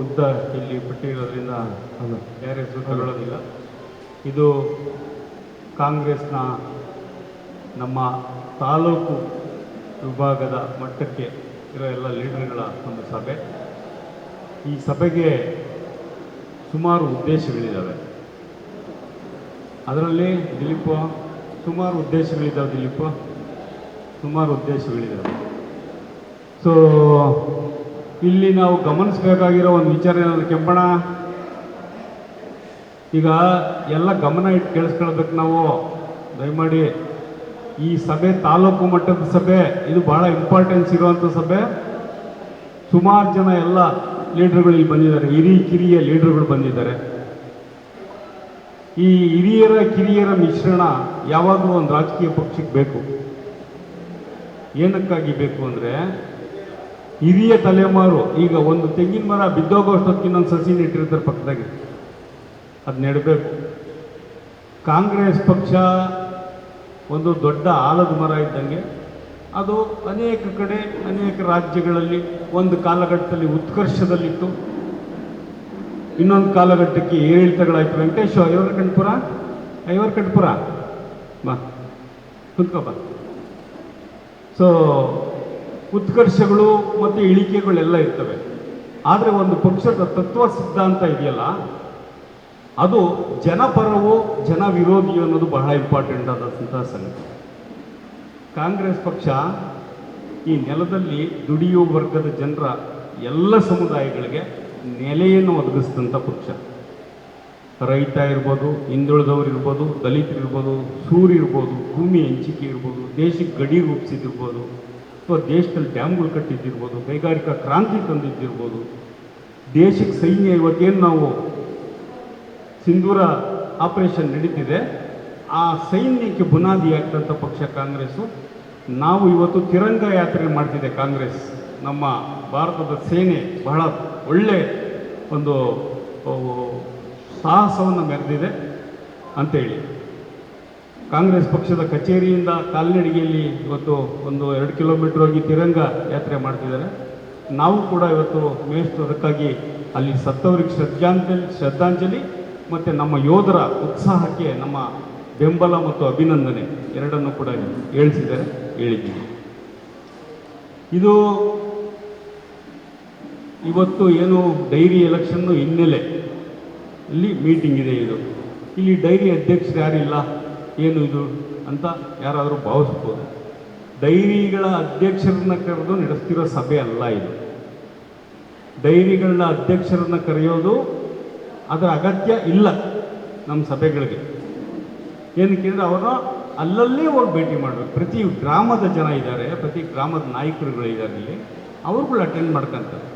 ಉದ್ದ ಇಲ್ಲಿ ಬಿಟ್ಟಿರೋದ್ರಿಂದ ಅದು ಬೇರೆ ಹೆಸರು ಇದು ಕಾಂಗ್ರೆಸ್ನ ನಮ್ಮ ತಾಲೂಕು ವಿಭಾಗದ ಮಟ್ಟಕ್ಕೆ ಇರೋ ಎಲ್ಲ ಲೀಡರ್ಗಳ ಒಂದು ಸಭೆ. ಈ ಸಭೆಗೆ ಸುಮಾರು ಉದ್ದೇಶಗಳಿದ್ದಾವೆ. ಅದರಲ್ಲಿ ದಿಲೀಪ, ಸುಮಾರು ಉದ್ದೇಶಗಳಿದ್ದಾವೆ ದಿಲೀಪ, ಸುಮಾರು ಉದ್ದೇಶಗಳಿದ್ದಾವೆ. ಸೊ ಇಲ್ಲಿ ನಾವು ಗಮನಿಸಬೇಕಾಗಿರೋ ಒಂದು ವಿಚಾರ ಏನಾದ್ರು ಕೆಂಪಣ ಈಗ ಎಲ್ಲ ಗಮನ ಇಟ್ಟು ಕೇಳಿಸ್ಕೊಳ್ಬೇಕು ನಾವು. ದಯಮಾಡಿ ಈ ಸಭೆ ತಾಲೂಕು ಮಟ್ಟದ ಸಭೆ, ಇದು ಬಹಳ ಇಂಪಾರ್ಟೆನ್ಸ್ ಇರುವಂಥ ಸಭೆ. ಸುಮಾರು ಜನ ಎಲ್ಲ ಲೀಡರ್ಗಳು ಇಲ್ಲಿ ಬಂದಿದ್ದಾರೆ, ಹಿರಿ ಕಿರಿಯ ಲೀಡರ್ಗಳು ಬಂದಿದ್ದಾರೆ. ಈ ಹಿರಿಯರ ಕಿರಿಯರ ಮಿಶ್ರಣ ಯಾವಾಗಲೂ ಒಂದು ರಾಜಕೀಯ ಪಕ್ಷಕ್ಕೆ ಬೇಕು. ಏನಕ್ಕಾಗಿ ಬೇಕು ಅಂದರೆ ಹಿರಿಯ ತಲೆಮಾರು, ಈಗ ಒಂದು ತೆಂಗಿನ ಮರ ಬಿದ್ದೋಗೋಷ್ಟೊತ್ತಿಗೆ ಇನ್ನೊಂದು ಸಸಿ ನೆಟ್ಟಿರ್ತಾರೆ ಪಕ್ಕದಾಗೆ. ಅದು ನೆಡಬೇಕು. ಕಾಂಗ್ರೆಸ್ ಪಕ್ಷ ಒಂದು ದೊಡ್ಡ ಆಲದ ಮರ ಇದ್ದಂಗೆ, ಅದು ಅನೇಕ ಕಡೆ, ಅನೇಕ ರಾಜ್ಯಗಳಲ್ಲಿ ಒಂದು ಕಾಲಘಟ್ಟದಲ್ಲಿ ಉತ್ಕರ್ಷದಲ್ಲಿತ್ತು. ಇನ್ನೊಂದು ಕಾಲಘಟ್ಟಕ್ಕೆ ಏರಿಳಿತಗಳಾಯ್ತು. ವೆಂಕಟೇಶ್ ಐವರ ಕಣ್ಪುರ ಐವರ್ ಕಣ್ಪುರ ಬಾ, ಕುತ್ಕೋ ಬಾ. ಸೊ ಉತ್ಕರ್ಷಗಳು ಮತ್ತು ಇಳಿಕೆಗಳೆಲ್ಲ ಇರ್ತವೆ. ಆದರೆ ಒಂದು ಪಕ್ಷದ ತತ್ವ ಸಿದ್ಧಾಂತ ಇದೆಯಲ್ಲ, ಅದು ಜನಪರವೋ ಜನ ವಿರೋಧಿಯೋ ಅನ್ನೋದು ಬಹಳ ಇಂಪಾರ್ಟೆಂಟ್ ಆದಂತಹ ಸಂಗತಿ. ಕಾಂಗ್ರೆಸ್ ಪಕ್ಷ ಈ ನೆಲದಲ್ಲಿ ದುಡಿಯುವ ವರ್ಗದ ಜನರ ಎಲ್ಲ ಸಮುದಾಯಗಳಿಗೆ ನೆಲೆಯನ್ನು ಒದಗಿಸಿದಂಥ ಪಕ್ಷ. ರೈತ ಇರ್ಬೋದು, ಹಿಂದುಳಿದವರು ಇರ್ಬೋದು ದಲಿತರಿರ್ಬೋದು ಸೂರಿರ್ಬೋದು ಭೂಮಿ ಹಂಚಿಕೆ ಇರ್ಬೋದು, ದೇಶಕ್ಕೆ ಗಡಿ ರೂಪಿಸಿದಿರ್ಬೋದು ಅಥವಾ ದೇಶದಲ್ಲಿ ಡ್ಯಾಮ್ಗಳು ಕಟ್ಟಿದ್ದಿರ್ಬೋದು, ಕೈಗಾರಿಕಾ ಕ್ರಾಂತಿ ತಂದಿದ್ದಿರ್ಬೋದು, ದೇಶಕ್ಕೆ ಸೈನ್ಯ ಇವತ್ತೇನು ನಾವು ಸಿಂಧೂರ ಆಪರೇಷನ್ ನಡೀತಿದೆ, ಆ ಸೈನ್ಯಕ್ಕೆ ಬುನಾದಿ ಆಗ್ತಂಥ ಪಕ್ಷ ಕಾಂಗ್ರೆಸ್ಸು. ನಾವು ಇವತ್ತು ತಿರಂಗ ಯಾತ್ರೆ ಮಾಡ್ತಿದೆ ಕಾಂಗ್ರೆಸ್. ನಮ್ಮ ಭಾರತದ ಸೇನೆ ಬಹಳ ಒಳ್ಳೆ ಒಂದು ಸಾಹಸವನ್ನು ಮೆರೆದಿದೆ ಅಂತೇಳಿ. ಕಾಂಗ್ರೆಸ್ ಪಕ್ಷದ ಕಚೇರಿಯಿಂದ ಕಾಲ್ನಡಿಗೆಯಲ್ಲಿ ಇವತ್ತು ಒಂದು ಎರಡು ಕಿಲೋಮೀಟರ್ ಹೋಗಿ ತಿರಂಗ ಯಾತ್ರೆ ಮಾಡ್ತಿದ್ದಾರೆ. ನಾವು ಕೂಡ ಇವತ್ತು ಮೇಷ್ಟು ಅದಕ್ಕಾಗಿ ಅಲ್ಲಿ ಸತ್ತವರಿಗೆ ಶ್ರದ್ಧಾಂಜಲಿ ಶ್ರದ್ಧಾಂಜಲಿ ಮತ್ತು ನಮ್ಮ ಯೋಧರ ಉತ್ಸಾಹಕ್ಕೆ ನಮ್ಮ ಬೆಂಬಲ ಮತ್ತು ಅಭಿನಂದನೆ ಎರಡನ್ನು ಕೂಡ ಹೇಳಿಸಿದ್ದಾರೆ, ಹೇಳಿದ್ದೀವಿ. ಇದು ಇವತ್ತು ಏನು ಡೈರಿ ಎಲೆಕ್ಷನ್ನು ಹಿನ್ನೆಲೆ ಇಲ್ಲಿ ಮೀಟಿಂಗ್ ಇದೆ ಇದು. ಇಲ್ಲಿ ಡೈರಿ ಅಧ್ಯಕ್ಷರು ಯಾರಿಲ್ಲ ಏನು ಇದು ಅಂತ ಯಾರಾದರೂ ಭಾವಿಸ್ಬೋದು. ಡೈರಿಗಳ ಅಧ್ಯಕ್ಷರನ್ನ ಕರೆದು ನಡೆಸ್ತಿರೋ ಸಭೆ ಅಲ್ಲ ಇದು. ಡೈರಿಗಳನ್ನ ಅಧ್ಯಕ್ಷರನ್ನ ಕರೆಯೋದು ಅದರ ಅಗತ್ಯ ಇಲ್ಲ ನಮ್ಮ ಸಭೆಗಳಿಗೆ. ಏನಕ್ಕೆ ಅಂದರೆ ಅವರ ಅಲ್ಲಲ್ಲೇ ಹೋಗಿ ಭೇಟಿ ಮಾಡಬೇಕು. ಪ್ರತಿ ಗ್ರಾಮದ ಜನ ಇದ್ದಾರೆ, ಪ್ರತಿ ಗ್ರಾಮದ ನಾಯಕರುಗಳು ಇದ್ದಾರೆ ಇಲ್ಲಿ ಅವ್ರುಗಳು ಅಟೆಂಡ್ ಮಾಡ್ಕೊಂತಾರೆ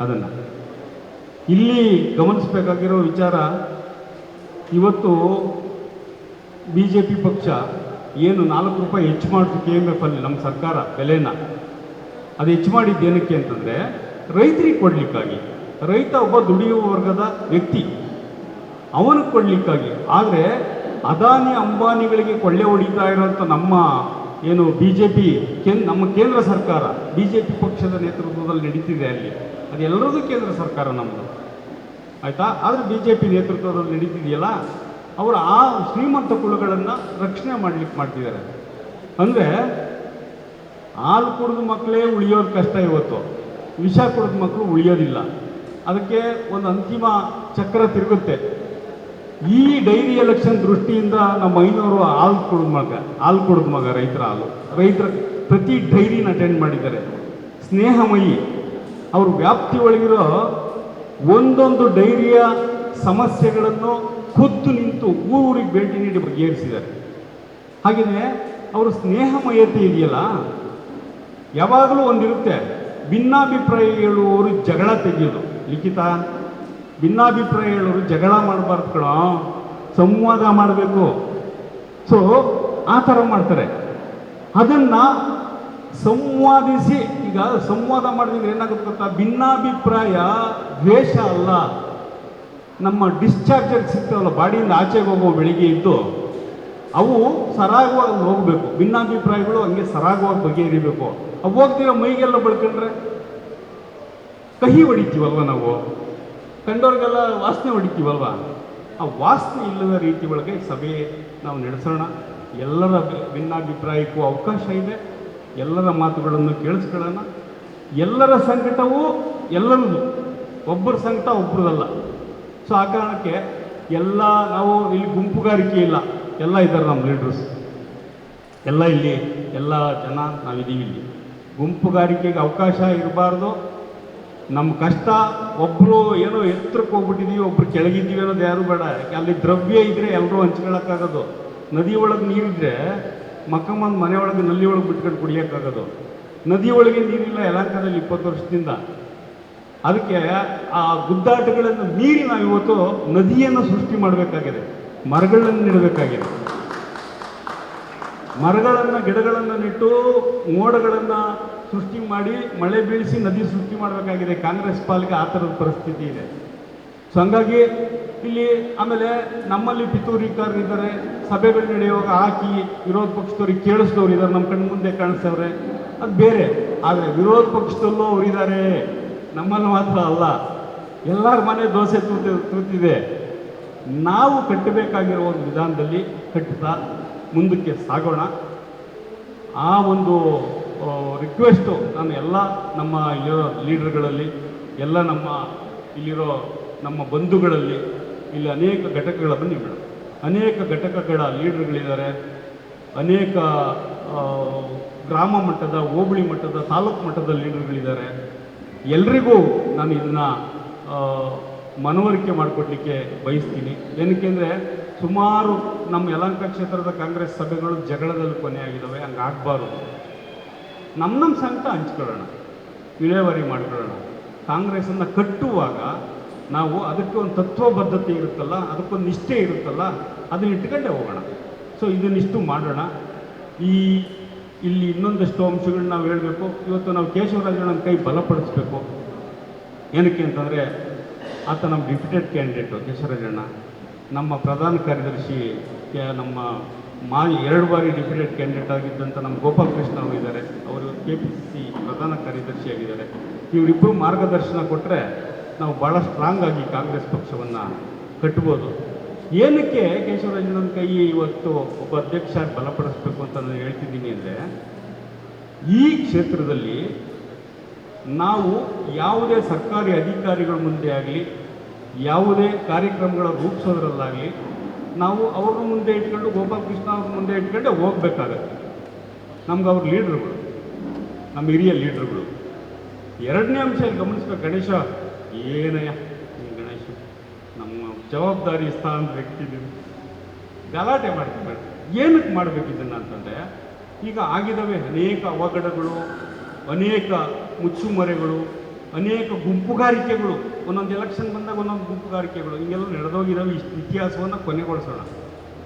ಅದನ್ನು. ಇಲ್ಲಿ ಗಮನಿಸಬೇಕಾಗಿರೋ ವಿಚಾರ, ಇವತ್ತು ಬಿ ಜೆ ಪಿ ಪಕ್ಷ ಏನು ನಾಲ್ಕು ರೂಪಾಯಿ ಹೆಚ್ಚು ಮಾಡಿತು ಕೆ ಎಂ ಎಫ್ ಅಲ್ಲಿ ನಮ್ಮ ಸರ್ಕಾರ ಬೆಲೆನ. ಅದು ಹೆಚ್ಚು ಮಾಡಿದ್ದು ಏನಕ್ಕೆ ಅಂತಂದರೆ ರೈತರಿಗೆ ಕೊಡಲಿಕ್ಕಾಗಿ. ರೈತ ಒಬ್ಬ ದುಡಿಯುವ ವರ್ಗದ ವ್ಯಕ್ತಿ. ಅವನಿಗೆ ಕೊಡಲಿಕ್ಕಾಗಿ. ಆದರೆ ಅದಾನಿ, ಅಂಬಾನಿಗಳಿಗೆ ಕೊಳ್ಳೆ ಹೊಡಿತಾ ಇರೋಂಥ ನಮ್ಮ ಏನು ಬಿ ಜೆ ಪಿ ನಮ್ಮ ಕೇಂದ್ರ ಸರ್ಕಾರ ಬಿ ಜೆ ಪಿ ಪಕ್ಷದ ನೇತೃತ್ವದಲ್ಲಿ ನಡೀತಿದೆ ಅಲ್ಲಿ. ಅದೆಲ್ಲರದು ಕೇಂದ್ರ ಸರ್ಕಾರ ನಮ್ಮದು ಆಯಿತಾ? ಆದರೆ ಬಿ ಜೆ ಪಿ ನೇತೃತ್ವದಲ್ಲಿ ನಡೀತಿದೆಯಲ್ಲ? ಅವರು ಆ ಶ್ರೀಮಂತ ಕುಲಗಳನ್ನು ರಕ್ಷಣೆ ಮಾಡ್ಲಿಕ್ಕೆ ಮಾಡ್ತಿದ್ದಾರೆ. ಅಂದರೆ ಹಾಲು ಕುಡಿದ ಮಕ್ಕಳೇ ಉಳಿಯೋದು ಕಷ್ಟ ಇವತ್ತು. ವಿಷ ಕುಡಿದ ಮಕ್ಕಳು ಉಳಿಯೋದಿಲ್ಲ. ಅದಕ್ಕೆ ಒಂದು ಅಂತಿಮ ಚಕ್ರ ತಿರುಗುತ್ತೆ. ಈ ಡೈರಿ ಎಲೆಕ್ಷನ್ ದೃಷ್ಟಿಯಿಂದ ನಮ್ಮ ಐನೂರು ಹಾಲು ಕುಡಿದ ಮಗ, ಹಾಲು ಕುಡಿದ ಮಗ ರೈತರ ಹಾಲು. ರೈತರ ಪ್ರತಿ ಡೈರಿನ ಅಟೆಂಡ್ ಮಾಡಿದ್ದಾರೆ. ಸ್ನೇಹಮಯಿ, ಅವ್ರ ವ್ಯಾಪ್ತಿ ಒಳಗಿರೋ ಒಂದೊಂದು ಡೈರಿಯ ಸಮಸ್ಯೆಗಳನ್ನು ಖುದ್ದು ನಿಂತು ಊರಿಗೆ ಭೇಟಿ ನೀಡಿ ಬಗೆಹರಿಸಿದ್ದಾರೆ ಹಾಗೆಯೇ ಅವರು ಸ್ನೇಹಮಯತೆ ಇದೆಯಲ್ಲ, ಯಾವಾಗಲೂ ಒಂದಿರುತ್ತೆ, ಭಿನ್ನಾಭಿಪ್ರಾಯ ಹೇಳುವವರು ಜಗಳ ತೆಗೆಯೋದು. ಲಿಖಿತ, ಭಿನ್ನಾಭಿಪ್ರಾಯ ಹೇಳೋರು ಜಗಳ ಮಾಡಬಾರ್ದು ಕಣೋ, ಸಂವಾದ ಮಾಡಬೇಕು. ಸೊ ಆ ಥರ ಮಾಡ್ತಾರೆ. ಅದನ್ನು ಸಂವಾದಿಸಿ, ಈಗ ಸಂವಾದ ಮಾಡಿದ್ರೆ ಏನಾಗುತ್ತೆ ಗೊತ್ತಾ? ಭಿನ್ನಾಭಿಪ್ರಾಯ ದ್ವೇಷ ಅಲ್ಲ. ನಮ್ಮ ಡಿಸ್ಚಾರ್ಜರ್ ಸಿಗ್ತಾವಲ್ಲ, ಬಾಡಿಯಿಂದ ಆಚೆಗೆ ಹೋಗೋ ಬೆಳಿಗ್ಗೆ ಇದ್ದು ಅವು ಸರಾಗವಾಗಿ ಹೋಗಬೇಕು. ಭಿನ್ನಾಭಿಪ್ರಾಯಗಳು ಹಂಗೆ ಸರಾಗವಾಗಿ ಬಗೆಹರಿಬೇಕು. ಅವು ಹೋಗ್ತೀರ ಮೈಗೆಲ್ಲ ಬಳ್ಕೊಂಡ್ರೆ ಕಹಿ ಹೊಡಿತೀವಲ್ವ ನಾವು? ಕಂಡವ್ರಿಗೆಲ್ಲ ವಾಸನೆ ಹೊಡಿತೀವಲ್ವ? ಆ ವಾಸನೆ ಇಲ್ಲದ ರೀತಿ ಒಳಗೆ ಸಭೆ ನಾವು ನಡೆಸೋಣ. ಎಲ್ಲರ ಭಿನ್ನಾಭಿಪ್ರಾಯಕ್ಕೂ ಅವಕಾಶ ಇದೆ. ಎಲ್ಲರ ಮಾತುಗಳನ್ನು ಕೇಳಿಸ್ಕೊಳ್ಳೋಣ. ಎಲ್ಲರ ಸಂಕಟವೂ ಎಲ್ಲರದು. ಒಬ್ಬರ ಸಂಕಟ ಒಬ್ಬರದಲ್ಲ ಸೊ ಆ ಕಾರಣಕ್ಕೆ ಎಲ್ಲ ನಾವು ಇಲ್ಲಿ ಗುಂಪುಗಾರಿಕೆ ಇಲ್ಲ. ಎಲ್ಲ ಇದ್ದಾರೆ ನಮ್ಮ ಲೀಡರ್ಸ್ ಎಲ್ಲ ಇಲ್ಲಿ ಎಲ್ಲ ಜನ ನಾವಿದ್ದೀವಿ ಇಲ್ಲಿ. ಗುಂಪುಗಾರಿಕೆಗೆ ಅವಕಾಶ ಇರಬಾರ್ದು. ನಮ್ಮ ಕಷ್ಟ ಒಬ್ಬರು ಏನೋ ಎತ್ತರಕ್ಕೆ ಹೋಗ್ಬಿಟ್ಟಿದೀವಿ, ಒಬ್ರು ಕೆಳಗಿದ್ದೀವಿ ಅನ್ನೋದು ಯಾರು ಬೇಡ. ಅಲ್ಲಿ ದ್ರವ್ಯ ಇದ್ರೆ ಎಲ್ಲರೂ ಹಂಚ್ಕೊಳ್ಳೋಕ್ಕಾಗೋದು. ನದಿ ಒಳಗೆ ನೀರಿದ್ರೆ ಮಕ್ಕಮ್ಮನ ಮನೆ ಒಳಗೆ ನಲ್ಲಿ ಒಳಗೆ ಬಿಟ್ಕೊಂಡು ಕುಡಿಯೋಕ್ಕಾಗೋದು. ನದಿ ಒಳಗೆ ನೀರಿಲ್ಲ ಯಲಹಂಕದಲ್ಲಿ ಇಪ್ಪತ್ತು ವರ್ಷದಿಂದ. ಅದಕ್ಕೆ ಆ ಗುದ್ದಾಟಗಳನ್ನು ಮೀರಿ ನಾವು ಇವತ್ತು ನದಿಯನ್ನು ಸೃಷ್ಟಿ ಮಾಡಬೇಕಾಗಿದೆ. ಮರಗಳನ್ನು ನೆಡಬೇಕಾಗಿದೆ. ಮರಗಳನ್ನು, ಗಿಡಗಳನ್ನು ನೆಟ್ಟು ಮೋಡಗಳನ್ನು ಸೃಷ್ಟಿ ಮಾಡಿ ಮಳೆ ಬೀಳಿಸಿ ನದಿ ಸೃಷ್ಟಿ ಮಾಡಬೇಕಾಗಿದೆ. ಕಾಂಗ್ರೆಸ್ ಪಾಲಿಗೆ ಆ ಥರದ ಪರಿಸ್ಥಿತಿ ಇದೆ. ಸೊ ಹಂಗಾಗಿ ಇಲ್ಲಿ ಆಮೇಲೆ ನಮ್ಮಲ್ಲಿ ಪಿತೂರಿಕಾರರು ಇದ್ದಾರೆ. ಸಭೆಗಳು ನಡೆಯುವಾಗ ಹಾಕಿ ವಿರೋಧ ಪಕ್ಷದವ್ರಿಗೆ ಕೇಳಿಸ್ದವ್ರು ಇದ್ದಾರೆ. ನಮ್ಮ ಕಣ್ಣು ಮುಂದೆ ಕಾಣಿಸ್ತವ್ರೆ. ಅದು ಬೇರೆ. ಆದರೆ ವಿರೋಧ ಪಕ್ಷದಲ್ಲೂ ಅವರಿದ್ದಾರೆ. ನಮ್ಮಲ್ಲಿ ಮಾತ್ರ ಅಲ್ಲ, ಎಲ್ಲರ ಮನೆ ದೋಸೆ ತೂತ, ತೂತಿದೆ. ನಾವು ಕಟ್ಟಬೇಕಾಗಿರೋ ಒಂದು ವಿಧಾನದಲ್ಲಿ ಕಟ್ಟುತ್ತಾ ಮುಂದಕ್ಕೆ ಸಾಗೋಣ. ಆ ಒಂದು ರಿಕ್ವೆಸ್ಟು ನಾನು ಎಲ್ಲ ನಮ್ಮ ಇಲ್ಲಿರೋ ಲೀಡರ್ಗಳಲ್ಲಿ ಎಲ್ಲ ನಮ್ಮ ಇಲ್ಲಿರೋ ನಮ್ಮ ಬಂಧುಗಳಲ್ಲಿ, ಇಲ್ಲಿ ಅನೇಕ ಘಟಕಗಳ ಬನ್ನಿ ಮೇಡಮ್ ಅನೇಕ ಘಟಕಗಳ ಲೀಡರ್ಗಳಿದ್ದಾರೆ ಅನೇಕ ಗ್ರಾಮ ಮಟ್ಟದ, ಹೋಬಳಿ ಮಟ್ಟದ, ತಾಲೂಕು ಮಟ್ಟದ ಲೀಡರ್ಗಳಿದ್ದಾರೆ ಎಲ್ರಿಗೂ ನಾನು ಇದನ್ನು ಮನವರಿಕೆ ಮಾಡಿಕೊಡ್ಲಿಕ್ಕೆ ಬಯಸ್ತೀನಿ. ಏನಕ್ಕೆ ಅಂದರೆ, ಸುಮಾರು ನಮ್ಮ ಯಲಹಂಕ ಕ್ಷೇತ್ರದ ಕಾಂಗ್ರೆಸ್ ಸಭೆಗಳು ಜಗಳದಲ್ಲಿ ಕೊನೆಯಾಗಿದ್ದಾವೆ ಹಂಗೆ ಆಗಬಾರ್ದು ನಮ್ಮ ನಮ್ಮ ಸಂಕಟ ಹಂಚ್ಕೊಳ್ಳೋಣ, ವಿಲೇವಾರಿ ಮಾಡ್ಕೊಳ್ಳೋಣ. ಕಾಂಗ್ರೆಸ್ಸನ್ನು ಕಟ್ಟುವಾಗ ನಾವು ಅದಕ್ಕೆ ಒಂದು ತತ್ವಬದ್ಧತೆ ಇರುತ್ತಲ್ಲ, ಅದಕ್ಕೊಂದು ನಿಷ್ಠೆ ಇರುತ್ತಲ್ಲ, ಅದನ್ನ ಇಟ್ಕೊಂಡೇ ಹೋಗೋಣ. ಸೊ ಇದನ್ನಿಷ್ಟು ಮಾಡೋಣ. ಈ ಇಲ್ಲಿ ಇನ್ನೊಂದಷ್ಟು ಅಂಶಗಳನ್ನ ನಾವು ಹೇಳಬೇಕು. ಇವತ್ತು ನಾವು ಕೇಶವರಾಜಣ್ಣನ ಕೈ ಬಲಪಡಿಸ್ಬೇಕು. ಏನಕ್ಕೆ ಅಂತಂದರೆ, ಆತ ನಮ್ಮ ಡಿಪ್ಯೂಟೆಡ್ ಕ್ಯಾಂಡಿಡೇಟು ಕೇಶವರಾಜಣ್ಣ ನಮ್ಮ ಪ್ರಧಾನ ಕಾರ್ಯದರ್ಶಿ ನಮ್ಮ ಮಾ ಎರಡು ಬಾರಿ ಡಿಪ್ಯೂಟೆಡ್ ಕ್ಯಾಂಡಿಡೇಟ್ ಆಗಿದ್ದಂಥ ನಮ್ಮ ಗೋಪಾಲ್ ಕೃಷ್ಣ ಅವರು ಇದ್ದಾರೆ. ಅವರು ಕೆ ಪಿ ಸಿ ಪ್ರಧಾನ ಕಾರ್ಯದರ್ಶಿಯಾಗಿದ್ದಾರೆ ಇವರಿಬ್ಬರು ಮಾರ್ಗದರ್ಶನ ಕೊಟ್ಟರೆ ನಾವು ಭಾಳ ಸ್ಟ್ರಾಂಗ್ ಆಗಿ ಕಾಂಗ್ರೆಸ್ ಪಕ್ಷವನ್ನು ಕಟ್ಬೋದು. ಏನಕ್ಕೆ ಕೇಶವರಾಜನ ಕೈ ಇವತ್ತು ಒಬ್ಬ ಅಧ್ಯಕ್ಷ ಬಲಪಡಿಸ್ಬೇಕು ಅಂತ ನಾನು ಹೇಳ್ತಿದ್ದೀನಿ ಅಂದರೆ, ಈ ಕ್ಷೇತ್ರದಲ್ಲಿ ನಾವು ಯಾವುದೇ ಸರ್ಕಾರಿ ಅಧಿಕಾರಿಗಳ ಮುಂದೆ ಆಗಲಿ, ಯಾವುದೇ ಕಾರ್ಯಕ್ರಮಗಳ ರೂಪಿಸೋದ್ರಲ್ಲಾಗಲಿ, ನಾವು ಅವ್ರ ಮುಂದೆ ಇಟ್ಕೊಂಡು ಗೋಪಾಲಕೃಷ್ಣ ಅವ್ರ ಮುಂದೆ ಇಟ್ಕೊಂಡೆ ಹೋಗ್ಬೇಕಾಗತ್ತೆ. ನಮ್ಗೆ ಅವ್ರ ಲೀಡ್ರುಗಳು, ನಮ್ಮ ಹಿರಿಯ ಲೀಡ್ರುಗಳು. ಎರಡನೇ ಅಂಶ ಗಮನಿಸ್ಬೇಕು ಗಣೇಶ. ಏನಯ್ಯ? ಜವಾಬ್ದಾರಿ ಸ್ಥಾನದ ವ್ಯಕ್ತಿ ನೀವು. ಗಲಾಟೆ ಮಾಡ್ತೀವಿ ಏನಕ್ಕೆ ಮಾಡಬೇಕು ಇದನ್ನು ಅಂತಂದರೆ, ಈಗ ಆಗಿದ್ದಾವೆ ಅನೇಕ ಅವಘಡಗಳು, ಅನೇಕ ಮುಚ್ಚುಮರೆಗಳು, ಅನೇಕ ಗುಂಪುಗಾರಿಕೆಗಳು. ಒಂದೊಂದು ಎಲೆಕ್ಷನ್ ಬಂದಾಗ ಒಂದೊಂದು ಗುಂಪುಗಾರಿಕೆಗಳು. ಹಿಂಗೆಲ್ಲ ನಡೆದೋಗಿದ್ದಾವೆ ಇಷ್ಟು ಇತಿಹಾಸವನ್ನು ಕೊನೆಗೊಳಿಸೋಣ.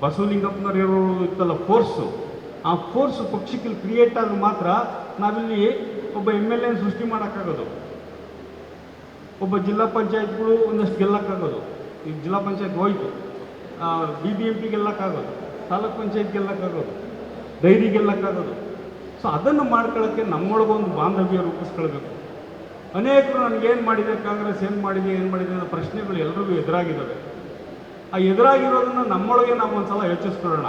ಬಸವಲಿಂಗಪ್ಪನವ್ರು ಇರೋ ಇತ್ತಲ್ಲ ಫೋರ್ಸು ಆ ಫೋರ್ಸ್ ಪಕ್ಷಕ್ಕೆ ಕ್ರಿಯೇಟ್ ಆದ್ರೆ ಮಾತ್ರ ನಾವಿಲ್ಲಿ ಒಬ್ಬ ಎಂ ಎಲ್ ಎನ ಸೃಷ್ಟಿ ಮಾಡೋಕ್ಕಾಗೋದು. ಒಬ್ಬ ಜಿಲ್ಲಾ ಪಂಚಾಯತ್ಗಳು ಒಂದಷ್ಟು ಗೆಲ್ಲಕ್ಕಾಗೋದು. ಈಗ ಜಿಲ್ಲಾ ಪಂಚಾಯತ್ ಹೋಯ್ತು. ಬಿ ಬಿ ಎಂ ಪಿ ಗೆಲ್ಲಕ್ಕಾಗೋದು ತಾಲೂಕ್ ಪಂಚಾಯತ್ ಗೆಲ್ಲಕ್ಕಾಗೋದು ಡೈರಿ ಗೆಲ್ಲಕ್ಕಾಗೋದು ಸೊ ಅದನ್ನು ಮಾಡ್ಕೊಳ್ಳೋಕ್ಕೆ ನಮ್ಮೊಳಗೊಂದು ಬಾಂಧವ್ಯ ರೂಪಿಸ್ಕೊಳ್ಬೇಕು. ಅನೇಕರು ನನಗೇನು ಮಾಡಿದೆ, ಕಾಂಗ್ರೆಸ್ ಏನು ಮಾಡಿದೆ ಏನು ಮಾಡಿದೆ ಅನ್ನೋ ಪ್ರಶ್ನೆಗಳು ಎಲ್ರಿಗೂ ಎದುರಾಗಿದ್ದಾವೆ. ಆ ಎದುರಾಗಿರೋದನ್ನು ನಮ್ಮೊಳಗೆ ನಾವು ಒಂದ್ಸಲ ಯೋಚಿಸ್ಕೊಳ್ಳೋಣ.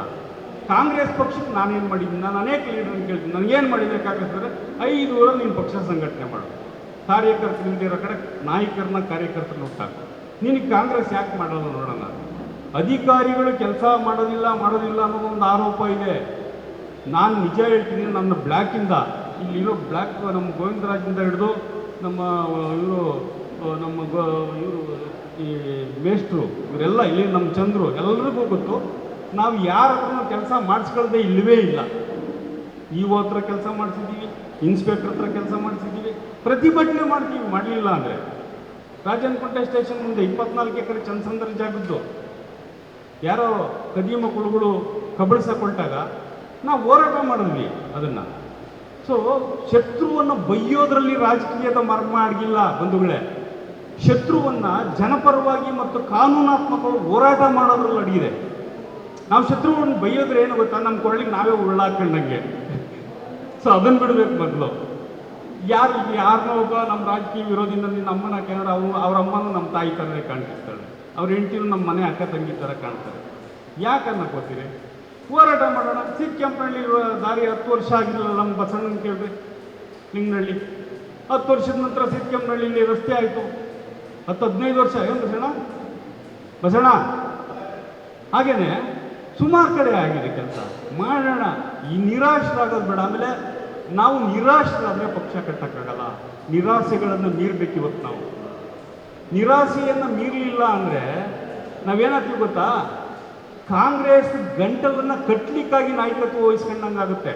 ಕಾಂಗ್ರೆಸ್ ಪಕ್ಷಕ್ಕೆ ನಾನೇನು ಮಾಡಿದ್ದೀನಿ? ನಾನು ಅನೇಕ ಲೀಡರ್ನ ಕೇಳ್ತೀನಿ. ನನಗೇನು ಮಾಡಿದೆ ಕಾಂಗ್ರೆಸ್ ಅಂದರೆ, ಐದು ಊರಲ್ಲಿ ನೀನು ಪಕ್ಷ ಸಂಘಟನೆ ಮಾಡು. ಕಾರ್ಯಕರ್ತರು ಇರೋ ಕಡೆ ನಾಯಕರನ್ನ ಕಾರ್ಯಕರ್ತರನ್ನ ಹುಟ್ಟಾಕು ನಿನಗೆ ಕಾಂಗ್ರೆಸ್ ಯಾಕೆ ಮಾಡೋದು ನೋಡೋಣ ಅಧಿಕಾರಿಗಳು ಕೆಲಸ ಮಾಡೋದಿಲ್ಲ ಮಾಡೋದಿಲ್ಲ ಅನ್ನೋದು ಒಂದು ಆರೋಪ ಇದೆ. ನಾನು ನಿಜ ಹೇಳ್ತೀನಿ, ನನ್ನ ಬ್ಲ್ಯಾಕಿಂದ ಇಲ್ಲಿರೋ ಬ್ಲ್ಯಾಕ್ ನಮ್ಮ ಗೋವಿಂದರಾಜಿಂದ ಹಿಡಿದು ನಮ್ಮ, ಇವರು ನಮ್ಮ ಇವರು, ಈ ಮೇಷ್ಟ್ರು, ಇವರೆಲ್ಲ ಇಲ್ಲಿ ನಮ್ಮ ಚಂದ್ರು ಎಲ್ಲರಿಗೂ ಗೊತ್ತು, ನಾವು ಯಾರ ಕೆಲಸ ಮಾಡಿಸ್ಕೊಳ್ದೆ ಇಲ್ಲವೇ ಇಲ್ಲ. ಇ ಒ ಹತ್ರ ಕೆಲಸ ಮಾಡಿಸಿದ್ದೀವಿ ಇನ್ಸ್ಪೆಕ್ಟರ್ ಹತ್ರ ಕೆಲಸ ಮಾಡಿಸಿದ್ದೀವಿ ಪ್ರತಿಭಟನೆ ಮಾಡ್ತೀವಿ, ಮಾಡಲಿಲ್ಲ ಅಂದರೆ. ರಾಜನಕುಂಟೆ ಸ್ಟೇಷನ್ ಮುಂದೆ ಇಪ್ಪತ್ನಾಲ್ಕು ಎಕರೆ ಚಂದ್ರಸಂದ್ರ ಜಾಗದ್ದು ಯಾರೋ ಕದಿಯಮ್ಮ ಕುಳುಗಳು ಕಬಳಿಸಕೊಳ್ಟಾಗ ನಾವು ಹೋರಾಟ ಮಾಡಿದ್ವಿ ಅದನ್ನು. ಸೊ ಶತ್ರುವನ್ನು ಬೈಯೋದ್ರಲ್ಲಿ ರಾಜಕೀಯದ ಮರ್ಮ ಅಡಗಿಲ್ಲ ಬಂಧುಗಳೇ. ಶತ್ರುವನ್ನ ಜನಪರವಾಗಿ ಮತ್ತು ಕಾನೂನಾತ್ಮಕವಾಗಿ ಹೋರಾಟ ಮಾಡೋದ್ರಲ್ಲಿ ಅಡಗಿದೆ. ನಾವು ಶತ್ರುವನ್ನು ಬೈಯೋದ್ರೆ ಏನು ಗೊತ್ತಾ? ನಮ್ಮ ಕೊರಳಿಗೆ ನಾವೇ ಉಳ್ಳಾಕೊಂಡಂಗೆ ಸೊ ಅದನ್ನು ಬಿಡಬೇಕು ಮೊದಲು. ಯಾರು ಯಾರನ್ನೋ ಒಬ್ಬ ನಮ್ಮ ರಾಜಕೀಯ ವಿರೋಧಿನಲ್ಲಿ ನಮ್ಮನ್ನ ಅಮ್ಮನ ಅವರು ಅವ್ರು ಅಮ್ಮನೂ ನಮ್ಮ ತಾಯಿ ಥರನೇ ಕಾಣ್ತಿರ್ತಾಳೆ ಅವ್ರ ಹೆಂಡತಿನೂ ನಮ್ಮ ಮನೆ ಅಕ್ಕ ತಂಗಿ ಥರ ಕಾಣ್ತಾರೆ. ಯಾಕೆ ಅನ್ನಕೋತೀರಿ ಹೋರಾಟ ಮಾಡೋಣ. ಸಿಕ್ ಕೆಂಪನಹಳ್ಳಿ ದಾರಿ ಹತ್ತು ವರ್ಷ ಆಗಿಲ್ಲ ನಮ್ಮ ಬಸಣ್ಣನ ಕೇಳಿದ್ರೆ ನಿಂಗನಹಳ್ಳಿ ಹತ್ತು ವರ್ಷದ ನಂತರ ಸಿಕ್ ಕೆಂಪನಹಳ್ಳಿಲಿ ರಸ್ತೆ ಆಯಿತು. ಹತ್ತು ಹದಿನೈದು ವರ್ಷ. ಏನು ಬಸಣ್ಣ ಬಸಣ್ಣ ಹಾಗೇನೆ ಸುಮಾರು ಕಡೆ ಆಗಿದೆ ಕೆಲಸ. ಮಾಡೋಣ. ಈ ನಿರಾಶರಾಗೋದು ಬೇಡ. ಆಮೇಲೆ ನಾವು ನಿರಾಶರಾದರೆ ಪಕ್ಷ ಕಟ್ಟಕ್ಕಾಗಲ್ಲ. ನಿರಾಸೆಗಳನ್ನು ಮೀರ್ಬೇಕು ಇವತ್ತು ನಾವು. ನಿರಾಸೆಯನ್ನು ಮೀರಲಿಲ್ಲ ಅಂದರೆ ನಾವೇನಾಗ್ತೀವಿ ಗೊತ್ತಾ? ಕಾಂಗ್ರೆಸ್ ಗಂಟಲನ್ನು ಕಟ್ಟಲಿಕ್ಕಾಗಿ ನಾಯಕತ್ವ ವಹಿಸ್ಕೊಂಡಂಗಾಗುತ್ತೆ.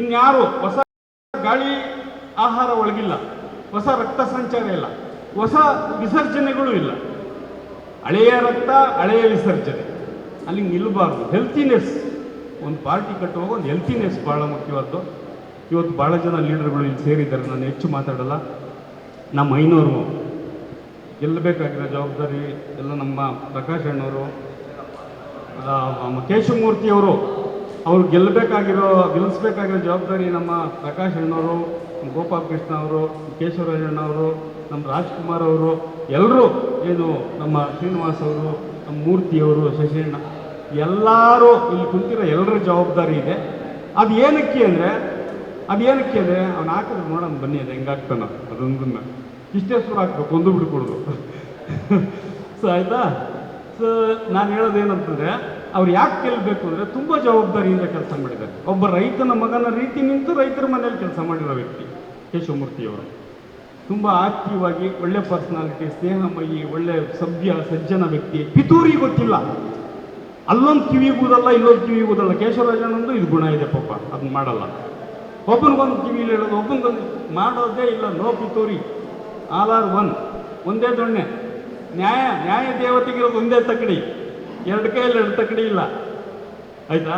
ಇನ್ಯಾರು ಹೊಸ ಗಾಳಿ ಆಹಾರ ಒಳಗಿಲ್ಲ, ಹೊಸ ರಕ್ತ ಸಂಚಾರ ಇಲ್ಲ, ಹೊಸ ವಿಸರ್ಜನೆಗಳು ಇಲ್ಲ. ಹಳೆಯ ರಕ್ತ, ಹಳೆಯ ವಿಸರ್ಜನೆ. ಅಲ್ಲಿ ನಿಲ್ಲಬಾರ್ದು ಹೆಲ್ತಿನೆಸ್ ಒಂದು ಪಾರ್ಟಿ ಕಟ್ಟುವಾಗ ಒಂದು ಹೆಲ್ತಿನೆಸ್ ಭಾಳ ಮುಖ್ಯವಾದ್ದು. ಇವತ್ತು ಭಾಳ ಜನ ಲೀಡರ್ಗಳು ಇಲ್ಲಿ ಸೇರಿದ್ದಾರೆ, ನಾನು ಹೆಚ್ಚು ಮಾತಾಡಲ್ಲ. ನಮ್ಮ ಐನೂರು ಗೆಲ್ಲಬೇಕಾಗಿರೋ ಜವಾಬ್ದಾರಿ ಎಲ್ಲ ನಮ್ಮ ಪ್ರಕಾಶ್ ಅಣ್ಣವರು ಕೇಶವಮೂರ್ತಿಯವರು ಅವ್ರು ಗೆಲ್ಲಬೇಕಾಗಿರೋ, ಗೆಲ್ಲಿಸ್ಬೇಕಾಗಿರೋ ಜವಾಬ್ದಾರಿ ನಮ್ಮ ಪ್ರಕಾಶ್ ಅಣ್ಣವರು ಗೋಪಾಲ್ ಕೃಷ್ಣ ಅವರು ಕೇಶವರಾಜಣ್ಣವರು ನಮ್ಮ ರಾಜ್ಕುಮಾರ್ ಅವರು ಎಲ್ಲರೂ ಏನು ನಮ್ಮ ಶ್ರೀನಿವಾಸ್ ಅವರು, ನಮ್ಮ ಮೂರ್ತಿಯವರು ಶಶಿಯಣ್ಣ, ಎಲ್ಲರೂ ಇಲ್ಲಿ ಕುಂತಿರೋ ಎಲ್ಲರ ಜವಾಬ್ದಾರಿ ಇದೆ. ಅದು ಏನಕ್ಕೆ ಅಂದರೆ ಅದು ಏನಕ್ಕೆ ಅಂದರೆ, ಅವ್ನು ಹಾಕಿದ್ರೆ ನೋಡೋಣ, ಬನ್ನಿ, ಅದು ಹೆಂಗಾಗ್ತಾನ ಅದೊಂದನ್ನ. ಇಷ್ಟೇ ಸುರ ಹಾಕ್ಬೇಕು, ಒಂದು ಬಿಡ್ಕೊಡೋದು ಸೊ ಆಯಿತಾ? ಸೊ ನಾನು ಹೇಳೋದೇನಂತಂದರೆ, ಅವ್ರು ಯಾಕೆ ಗೆಲ್ಲಬೇಕು ಅಂದರೆ, ತುಂಬ ಜವಾಬ್ದಾರಿಯಿಂದ ಕೆಲಸ ಮಾಡಿದ್ದಾರೆ. ಒಬ್ಬ ರೈತನ ಮಗನ ರೀತಿ ನಿಂತು ರೈತರ ಮನೇಲಿ ಕೆಲಸ ಮಾಡಿರೋ ವ್ಯಕ್ತಿ ಕೇಶವಮೂರ್ತಿಯವರು ತುಂಬ ಆಕ್ಟಿವ್ ಒಳ್ಳೆ ಪರ್ಸನಾಲಿಟಿ ಸ್ನೇಹಮಯಿ, ಒಳ್ಳೆ ಸಭ್ಯ, ಸಜ್ಜನ ವ್ಯಕ್ತಿ. ಪಿತೂರಿ ಗೊತ್ತಿಲ್ಲ. ಅಲ್ಲೊಂದು ಕಿವಿಗೂದಲ್ಲ ಇಲ್ಲೊಂದು ಕಿವಿಗೂದಲ್ಲ ಕೇಶವರಾಜನಂದು ಇದು ಗುಣ ಇದೆ ಪಾಪ ಅದನ್ನ ಮಾಡಲ್ಲ. ಒಬ್ಬನಿಗೊಂದು ಕಿವಿಲಿ ಹೇಳೋದು ಒಬ್ಬನಿಗೊಂದು ಮಾಡೋದೇ ಇಲ್ಲ, ನೋ ಪಿತೂರಿ. ಆಲ್ ಆರ್ ಒನ್, ಒಂದೇ ದೊಣ್ಣೆ. ನ್ಯಾಯ ನ್ಯಾಯ ದೇವತೆಗಿರೋದು ಒಂದೇ ತಕಡಿ ಎರಡು ಕೈಯಲ್ಲಿ ಎರಡು ತಕಡಿ ಇಲ್ಲ. ಆಯ್ತಾ?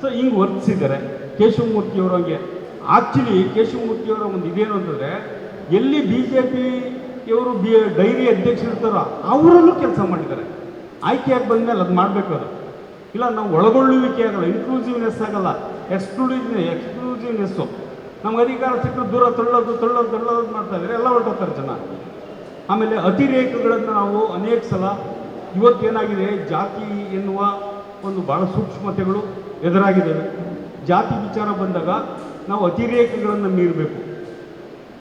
ಸೊ ಹಿಂಗೆ ವರ್ತಿಸಿದ್ದಾರೆ ಕೇಶವಮೂರ್ತಿಯವರು ಹಂಗೆ. ಆಕ್ಚುಲಿ ಕೇಶವಮೂರ್ತಿಯವರ ಒಂದು ಇದೇನು ಅಂತಂದರೆ, ಎಲ್ಲಿ ಬಿ ಜೆ ಪಿಯವರು ಬಿ ಡೈರಿ ಅಧ್ಯಕ್ಷರು ಇರ್ತಾರೋ, ಅವರಲ್ಲೂ ಕೆಲಸ ಮಾಡಿದ್ದಾರೆ. ಆಯ್ಕೆಯಾಗಿ ಬಂದಮೇಲೆ ಅದು ಮಾಡಬೇಕು ಅದು? ಇಲ್ಲ, ನಾವು ಒಳಗೊಳ್ಳುವಿಕೆ ಆಗಲ್ಲ ಇನ್ಕ್ಲೂಸಿವ್ನೆಸ್ ಆಗಲ್ಲ. ಎಕ್ಸ್ಕ್ಲೂಡಿವ್ ಎಕ್ಸ್ಕ್ಲೂಸಿವ್ನೆಸ್ಸು ನಮ್ಗೆ ಅಧಿಕಾರ ಸಿಕ್ಕರೆ ದೂರ ತಳ್ಳೋದು ತಳ್ಳೋದು ತಳ್ಳೋದು ಮಾಡ್ತಾ ಇದ್ದಾರೆ. ಎಲ್ಲ ಹೊರಟೋಗ್ತಾರೆ ಜನ. ಆಮೇಲೆ ಅತಿರೇಕಗಳನ್ನು ನಾವು ಅನೇಕ ಸಲ ಇವತ್ತೇನಾಗಿದೆ ಜಾತಿ ಎನ್ನುವ ಒಂದು ಭಾಳ ಸೂಕ್ಷ್ಮತೆಗಳು ಎದುರಾಗಿದ್ದಾವೆ. ಜಾತಿ ವಿಚಾರ ಬಂದಾಗ ನಾವು ಅತಿರೇಕಗಳನ್ನು ಮೀರಬೇಕು.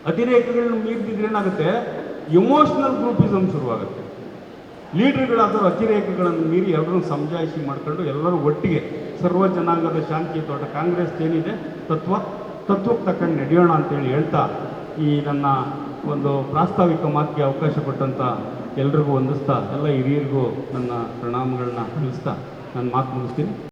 ಅತಿರೇಕಗಳನ್ನ ಮೀರಿದ್ರೆ ಏನಾಗುತ್ತೆ ಎಮೋಷ್ನಲ್ ಗ್ರೂಪಿಸಮ್ ಶುರುವಾಗುತ್ತೆ. ಲೀಡರ್ಗಳಾದವರು ಅತಿರೇಕಗಳನ್ನು ಮೀರಿ ಎಲ್ಲರೂ ಸಮಜಾಯಿಷಿ ಮಾಡ್ಕೊಂಡು ಎಲ್ಲರೂ ಒಟ್ಟಿಗೆ ಸರ್ವ ಜನಾಂಗದ ಶಾಂತಿ ತೋಟ, ಕಾಂಗ್ರೆಸ್ ಏನಿದೆ, ತತ್ವ ತತ್ವಕ್ಕೆ ತಕ್ಕಂಗೆ ನಡೆಯೋಣ ಅಂತೇಳಿ ಹೇಳ್ತಾ ಈ ನನ್ನ ಒಂದು ಪ್ರಾಸ್ತಾವಿಕ ಮಾತಿಗೆ ಅವಕಾಶ ಕೊಟ್ಟಂಥ ಎಲ್ರಿಗೂ ವಂದಿಸ್ತಾ, ಎಲ್ಲ ಹಿರಿಯರಿಗೂ ನನ್ನ ಪ್ರಣಾಮಗಳನ್ನ ತಿಳಿಸ್ತಾ ನಾನು ಮಾತು ಮುಗಿಸ್ತೀನಿ.